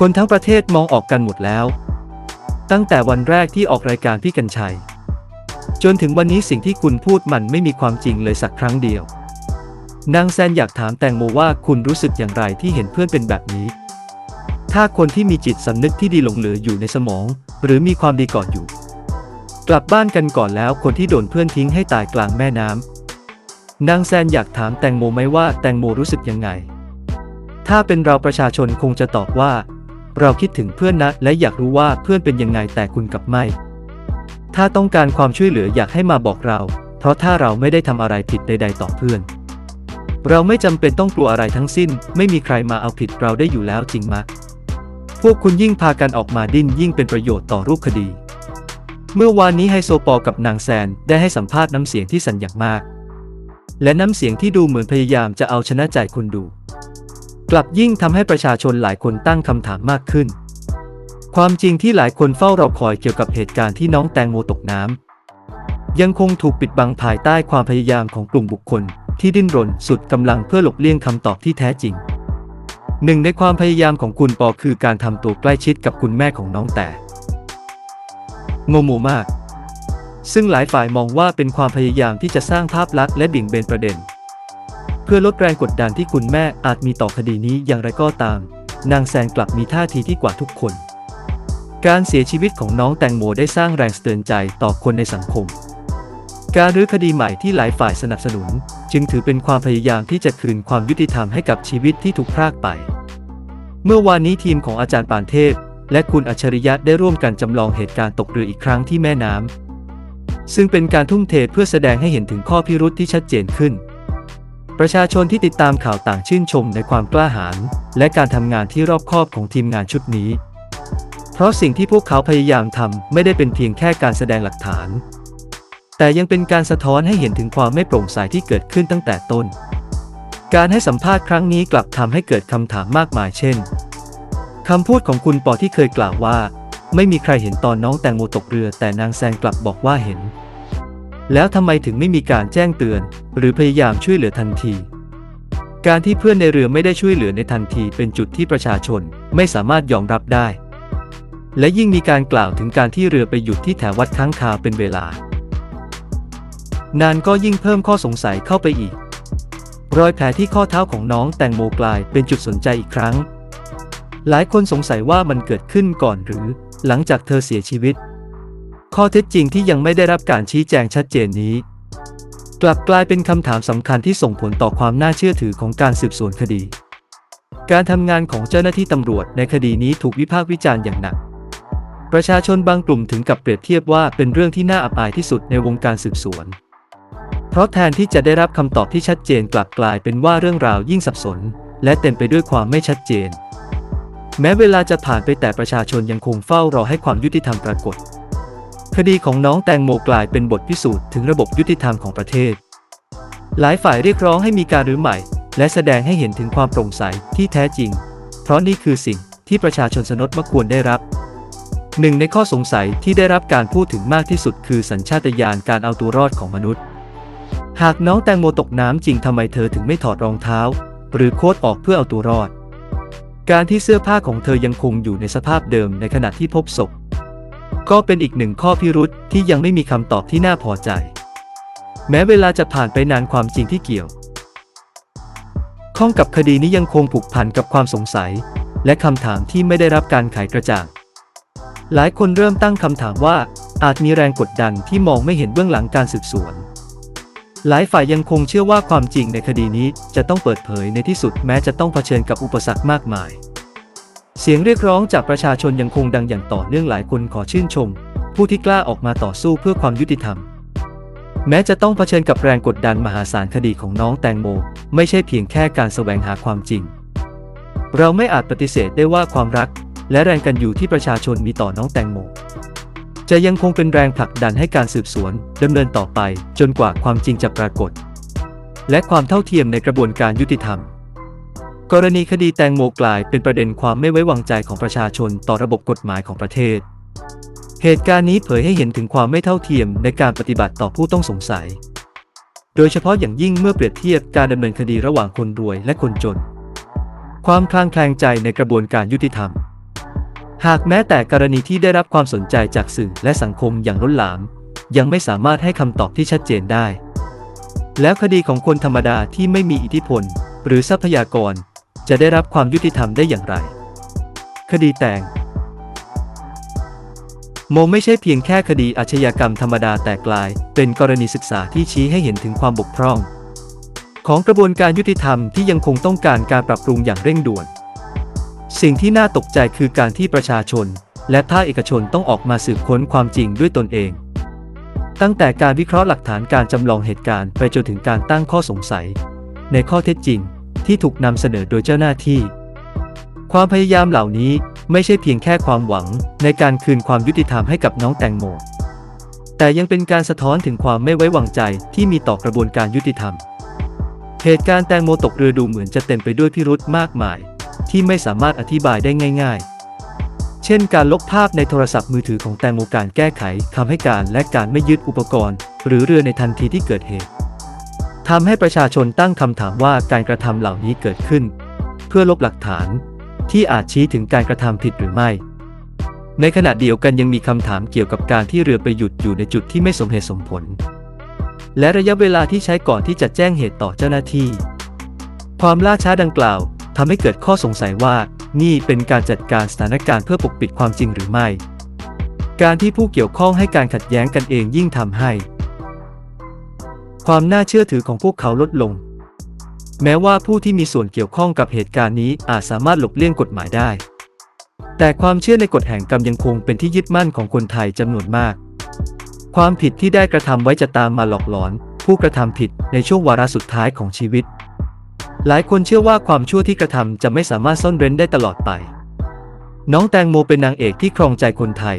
คนทั้งประเทศมองออกกันหมดแล้ว ตั้งแต่วันแรกที่ออกรายการพี่กัญชัย จนถึงวันนี้สิ่งที่คุณพูดมันไม่มีความจริงเลยสักครั้งเดียวนางแซนอยากถามแตงโมว่าคุณรู้สึกอย่างไรที่เห็นเพื่อนเป็นแบบนี้ ถ้าคนที่มีจิตสำนึกที่ดีหลงเหลืออยู่ในสมอง หรือมีความดีก่อนอยู่ กลับบ้านกันก่อนแล้วคนที่โดนเพื่อนทิ้งให้ตายกลางแม่น้ำนางแซนอยากถามแตงโมไหมว่าแตงโมรู้สึกยังไง ถ้าเป็นเราประชาชนคงจะตอบว่า เราคิดถึงเพื่อนนะ และอยากรู้ว่าเพื่อนเป็นยังไงแต่คุณกลับไม่ ถ้าต้องการความช่วยเหลืออยากให้มาบอกเรา เพราะถ้าเราไม่ได้ทำอะไรผิดใด ๆ ต่อเพื่อน เราไม่จำเป็นต้องกลัวอะไรทั้งสิ้น ไม่มีใครมาเอาผิดเราได้อยู่แล้วจริงมะพวกคุณยิ่งพากันออกมาดิ้นยิ่งเป็นประโยชน์ต่อรูปคดี เมื่อวานนี้ไฮโซปอกับนางแซนได้ให้สัมภาษณ์น้ำเสียงที่สั่นอย่างมาก และน้ำเสียงที่ดูเหมือนพยายามจะเอาชนะใจคนดู ลับยิ่งทำให้ประชาชนหลายคนตั้งคำถามมากขึ้น ความจริงที่หลายคนเฝ้ารอคอยเกี่ยวกับเหตุการณ์ที่น้องแตงโมตกน้ำยังคงถูกปิดบังภายใต้ความพยายามของกลุ่มบุคคล ที่ดิ้นรนสุดกำลังเพื่อหลบเลี่ยงคำตอบที่แท้จริง หนึ่งในความพยายามของคุณปอคือการทำตัวใกล้ชิดกับคุณแม่ของน้องแต่งงหมูมาก ซึ่งหลายฝ่ายมองว่าเป็นความพยายามที่จะสร้างภาพลักษณ์และบิ่งเบนประเด็น เพื่อลดแรงกดดันที่คุณแม่อาจมีต่อคดีนี้อย่างไรก็ตาม นางแซนกลับมีท่าทีที่กว่าทุกคน การเสียชีวิตของน้องแตงโมได้สร้างแรงสะเตือนใจต่อคนในสังคม การรื้อคดีใหม่ที่หลายฝ่ายสนับสนุน จึงถือเป็นความพยายามที่จะคืนความยุติธรรมให้กับชีวิตที่ถูกพรากไป เมื่อวานนี้ทีมของอาจารย์ปานเทพ และคุณอัจฉริยะได้ร่วมกันจำลองเหตุการณ์ตกเรืออีกครั้งที่แม่น้ำซึ่งเป็นการทุ่มเทเพื่อแสดงให้เห็นถึงข้อพิรุธที่ชัดเจนขึ้น ประชาชนที่ติดตามข่าวต่างชื่นชมในความกล้าหาญและการทำงานที่รอบคอบของทีมงานชุดนี้ เพราะสิ่งที่พวกเขาพยายามทำไม่ได้เป็นเพียงแค่การแสดงหลักฐาน แต่ยังเป็นการสะท้อนให้เห็นถึงความไม่โปร่งใสที่เกิดขึ้นตั้งแต่ต้น การให้สัมภาษณ์ครั้งนี้กลับทำให้เกิดคำถามมากมายเช่นคำพูดของคุณปอที่เคยกล่าวว่า ไม่มีใครเห็นตอนน้องแตงโมตกเรือ แต่นางแซงกลับบอกว่าเห็น แล้วทำไมถึงไม่มีการแจ้งเตือน หรือพยายามช่วยเหลือทันที การที่เพื่อนในเรือไม่ได้ช่วยเหลือในทันทีเป็นจุดที่ประชาชนไม่สามารถยอมรับได้ และยิ่งมีการกล่าวถึงการที่เรือไปหยุดที่แถววัดค้างคาเป็นเวลานานก็ยิ่งเพิ่มข้อสงสัยเข้าไปอีก รอยแผลที่ข้อเท้าของน้องแตงโมกลายเป็นจุดสนใจอีกครั้ง หลายคนสงสัยว่ามันเกิดขึ้นก่อนหรือหลังจากเธอเสียชีวิต ข้อเท็จจริงที่ยังไม่ได้รับการชี้แจงชัดเจนนี้ กลับกลายเป็นคำถามสำคัญที่ส่งผลต่อความน่าเชื่อถือของการสืบสวนคดี การทำงานของเจ้าหน้าที่ตำรวจในคดีนี้ถูกวิพากษ์วิจารณ์อย่างหนัก ประชาชนบางกลุ่มถึงกับเปรียบเทียบว่าเป็นเรื่องที่น่าอับอายที่สุดในวงการสืบสวน เพราะแทนที่จะได้รับคำตอบที่ชัดเจนกลับกลายเป็นว่าเรื่องราวยิ่งสับสน และเต็มไปด้วยความไม่ชัดเจน แม้เวลาจะผ่านไปแต่ประชาชนยังคงเฝ้ารอให้ความยุติธรรมปรากฏ คดีของน้องแตงโมกลายเป็นบทพิสูจน์ถึงระบบยุติธรรมของประเทศ หลายฝ่ายเรียกร้องให้มีการรื้อใหม่ และแสดงให้เห็นถึงความโปร่งใสที่แท้จริง เพราะนี่คือสิ่งที่ประชาชนสนดมควรได้รับ หนึ่งในข้อสงสัยที่ได้รับการพูดถึงมากที่สุดคือสัญชาตญาณการเอาตัวรอดของมนุษย์ หากน้องแตงโมตกน้ำจริงทำไมเธอถึงไม่ถอดรองเท้า หรือโค้ดออกเพื่อเอาตัวรอด การที่เสื้อผ้าของเธอยังคงอยู่ในสภาพเดิมในขณะที่พบศพ ก็เป็นอีกหนึ่งข้อพิรุษที่ยังไม่มีคำตอบที่น่าพอใจ แม้เวลาจะผ่านไปนานความจริงที่เกี่ยว ข้องกับคดีนี้ยังคงผูกพันกับความสงสัย และคำถามที่ไม่ได้รับการไขกระจ่าง หลายคนเริ่มตั้งคำถามว่า อาจมีแรงกดดันที่มองไม่เห็นเบื้องหลังการสืบสวน หลายฝ่ายยังคงเชื่อว่าความจริงในคดีนี้จะต้องเปิดเผยในที่สุดแม้จะต้องเผชิญกับอุปสรรคมากมาย เสียงเรียกร้องจากประชาชนยังคงดังอย่างต่อเนื่องหลายคนขอชื่นชม ผู้ที่กล้าออกมาต่อสู้เพื่อความยุติธรรม แม้จะต้องเผชิญกับแรงกดดันมหาศาลคดีของน้องแตงโม ไม่ใช่เพียงแค่การแสวงหาความจริง เราไม่อาจปฏิเสธได้ว่าความรัก และแรงกันอยู่ที่ประชาชนมีต่อน้องแตงโม จะยังคงเป็นแรงผลักดันให้การสืบสวนดำเนินต่อไปจนกว่าความจริงจะปรากฏ และความเท่าเทียมในกระบวนการยุติธรรม กรณีคดีแตงโมกลายเป็นประเด็นความไม่ไว้วางใจของประชาชนต่อระบบกฎหมายของประเทศ เหตุการณ์นี้เผยให้เห็นถึงความไม่เท่าเทียมในการปฏิบัติต่อผู้ต้องสงสัย โดยเฉพาะอย่างยิ่งเมื่อเปรียบเทียบการดำเนินคดีระหว่างคนรวยและคนจน ความคลางแคลงใจในกระบวนการยุติธรรม หากแม้แต่กรณีที่ได้รับความสนใจจากสื่อและสังคมอย่างล้นหลาม ยังไม่สามารถให้คำตอบที่ชัดเจนได้ แล้วคดีของคนธรรมดาที่ไม่มีอิทธิพล หรือทรัพยากร จะได้รับความยุติธรรมได้อย่างไร คดีแตงโมไม่ใช่เพียงแค่คดีอาชญากรรมธรรมดาแต่กลาย เป็นกรณีศึกษาที่ชี้ให้เห็นถึงความบกพร่อง ของกระบวนการยุติธรรมที่ยังคงต้องการการปรับปรุงอย่างเร่งด่วน สิ่งที่น่าตกใจคือการที่ประชาชน และภาคเอกชนต้องออกมาสืบค้นความจริงด้วยตนเอง ตั้งแต่การวิเคราะห์หลักฐานการจำลองเหตุการณ์ไปจนถึงการตั้งข้อสงสัย ในข้อเท็จจริง ที่ถูกนำเสนอโดยเจ้าหน้าที่ ความพยายามเหล่านี้ไม่ใช่เพียงแค่ความหวังในการคืนความยุติธรรมให้กับน้องแตงโม แต่ยังเป็นการสะท้อนถึงความไม่ไว้วางใจที่มีต่อกระบวนการยุติธรรม เหตุการณ์แตงโมตกเรือดูเหมือนจะเต็มไปด้วยพิรุธมากมาย ที่ไม่สามารถอธิบายได้ง่าย ๆ เช่น การลบภาพในโทรศัพท์มือถือของแตงโมการแก้ไขคำให้การและการไม่ยึดอุปกรณ์ หรือเรือในทันทีที่เกิดเหตุ ทำให้ประชาชนตั้งคำถามว่าการกระทำเหล่านี้เกิดขึ้น เพื่อลบหลักฐานที่อาจชี้ถึงการกระทำผิดหรือไม่ ในขณะเดียวกันยังมีคำถามเกี่ยวกับการที่เรือไปหยุดอยู่ในจุดที่ไม่สมเหตุสมผล และระยะเวลาที่ใช้ก่อนที่จะแจ้งเหตุต่อเจ้าหน้าที่ ความล่าช้าดังกล่าวทำให้เกิดข้อสงสัยว่านี่เป็นการจัดการสถานการณ์เพื่อปกปิดความจริงหรือไม่ การที่ผู้เกี่ยวข้องให้การขัดแย้งกันเองยิ่งทำให้ ความน่าเชื่อถือของพวกเขาลดลง แม้ว่าผู้ที่มีส่วนเกี่ยวข้องกับเหตุการณ์นี้อาจสามารถหลบเลี่ยงกฎหมายได้ แต่ความเชื่อในกฎแห่งกรรมยังคงเป็นที่ยึดมั่นของคนไทยจำนวนมาก ความผิดที่ได้กระทำไว้จะตามมาหลอกหลอน ผู้กระทำผิดในช่วงวาระสุดท้ายของชีวิต หลายคนเชื่อว่าความชั่วที่กระทำจะไม่สามารถซ่อนเร้นได้ตลอดไป น้องแตงโมเป็นนางเอกที่ครองใจคนไทย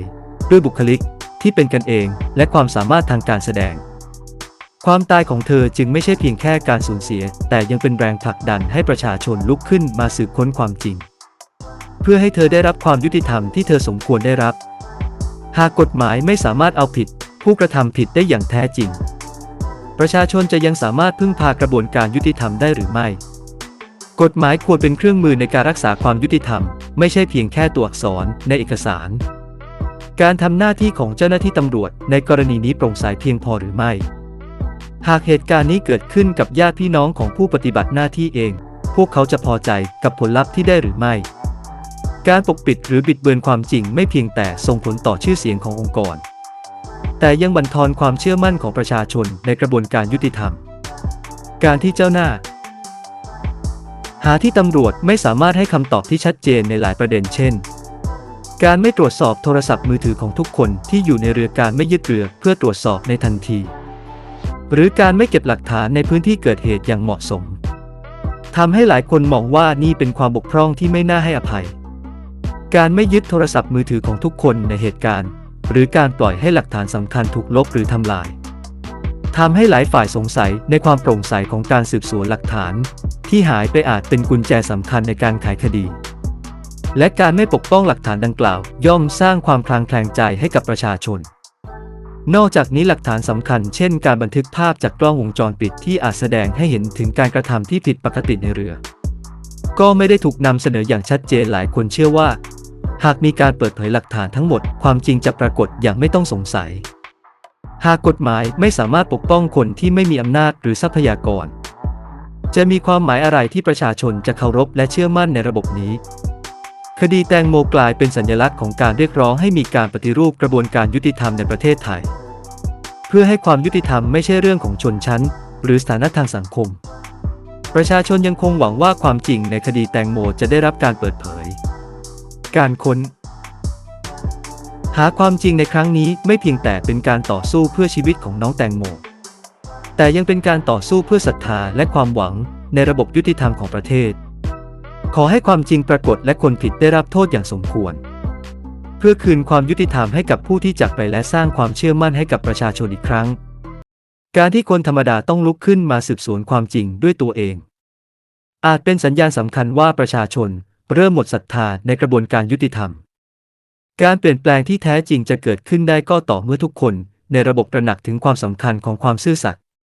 ด้วยบุคลิกที่เป็นกันเองและความสามารถทางการแสดง ความตายของเธอจึงไม่ใช่เพียงแค่การสูญเสีย แต่ยังเป็นแรงผลักดันให้ประชาชนลุกขึ้นมาสืบค้นความจริง เพื่อให้เธอได้รับความยุติธรรมที่เธอสมควรได้รับ หากกฎหมายไม่สามารถเอาผิด ผู้กระทำผิดได้อย่างแท้จริง ประชาชนจะยังสามารถพึ่งพากระบวนการยุติธรรมได้หรือไม่ กฎหมายควรเป็นเครื่องมือในการรักษาความยุติธรรม ไม่ใช่เพียงแค่ตัวอักษรในเอกสาร การทำหน้าที่ของเจ้าหน้าที่ตำรวจในกรณีนี้โปร่งใสเพียงพอหรือไม่ หากเหตุการณ์นี้เกิดขึ้นกับญาติพี่น้องของผู้ปฏิบัติหน้าที่เอง พวกเขาจะพอใจกับผลลัพธ์ที่ได้หรือไม่ การปกปิดหรือบิดเบือนความจริงไม่เพียงแต่ส่งผลต่อชื่อเสียงขององค์กร แต่ยังบั่นทอนความเชื่อมั่นของประชาชนในกระบวนการยุติธรรม การที่เจ้าหน้า หาที่ตำรวจไม่สามารถให้คำตอบที่ชัดเจนในหลายประเด็นเช่นการไม่ตรวจสอบโทรศัพท์มือถือของทุกคนที่อยู่ในเรือการไม่ยึดเรือเพื่อตรวจสอบในทันที หรือการไม่เก็บหลักฐานในพื้นที่เกิดเหตุอย่างเหมาะสมทำให้หลายคนมองว่านี่เป็นความบกพร่องที่ไม่น่าให้อภัย การไม่ยึดโทรศัพท์มือถือของทุกคนในเหตุการณ์ หรือการปล่อยให้หลักฐานสำคัญถูกลบหรือทำลายทำให้หลายฝ่ายสงสัยในความโปร่งใสของการสืบสวนหลักฐาน ที่หายไปอาจเป็นกุญแจสำคัญในการไขคดี และการไม่ปกป้องหลักฐานดังกล่าว ย่อมสร้างความคลางแคลงใจให้กับประชาชน นอกจากนี้หลักฐานสำคัญเช่นการบันทึกภาพจากกล้องวงจรปิดที่อาจแสดงให้เห็นถึงการกระทำที่ผิดปกติในเรือ ก็ไม่ได้ถูกนำเสนออย่างชัดเจนหลายคนเชื่อว่า หากมีการเปิดเผยหลักฐานทั้งหมด ความจริงจะปรากฏอย่างไม่ต้องสงสัย หากกฎหมายไม่สามารถปกป้องคนที่ไม่มีอำนาจหรือทรัพยากร จะมีความหมายอะไรที่ประชาชนจะเคารพและเชื่อมั่นในระบบนี้ คดีแตงโมกลายเป็นสัญลักษณ์ของการเรียกร้องให้มีการปฏิรูปกระบวนการยุติธรรมในประเทศไทย เพื่อให้ความยุติธรรมไม่ใช่เรื่องของชนชั้น หรือสถานะทางสังคม ประชาชนยังคงหวังว่าความจริงในคดีแตงโมจะได้รับการเปิดเผย การค้น หาความจริงในครั้งนี้ไม่เพียงแต่เป็นการต่อสู้เพื่อชีวิตของน้องแตงโม แต่ยังเป็นการต่อสู้เพื่อศรัทธาและความหวังในระบบยุติธรรมของประเทศ ขอให้ความจริงปรากฏและคนผิดได้รับโทษอย่างสมควร เพื่อคืนความยุติธรรมให้กับผู้ที่จากไปและสร้างความเชื่อมั่นให้กับประชาชนอีกครั้ง การที่คนธรรมดาต้องลุกขึ้นมาสืบสวนความจริงด้วยตัวเอง อาจเป็นสัญญาณสำคัญว่าประชาชนเริ่มหมดศรัทธาในกระบวนการยุติธรรม การเปลี่ยนแปลงที่แท้จริงจะเกิดขึ้นได้ก็ต่อเมื่อทุกคนในระบบตระหนักถึงความสำคัญของความซื่อสัตย์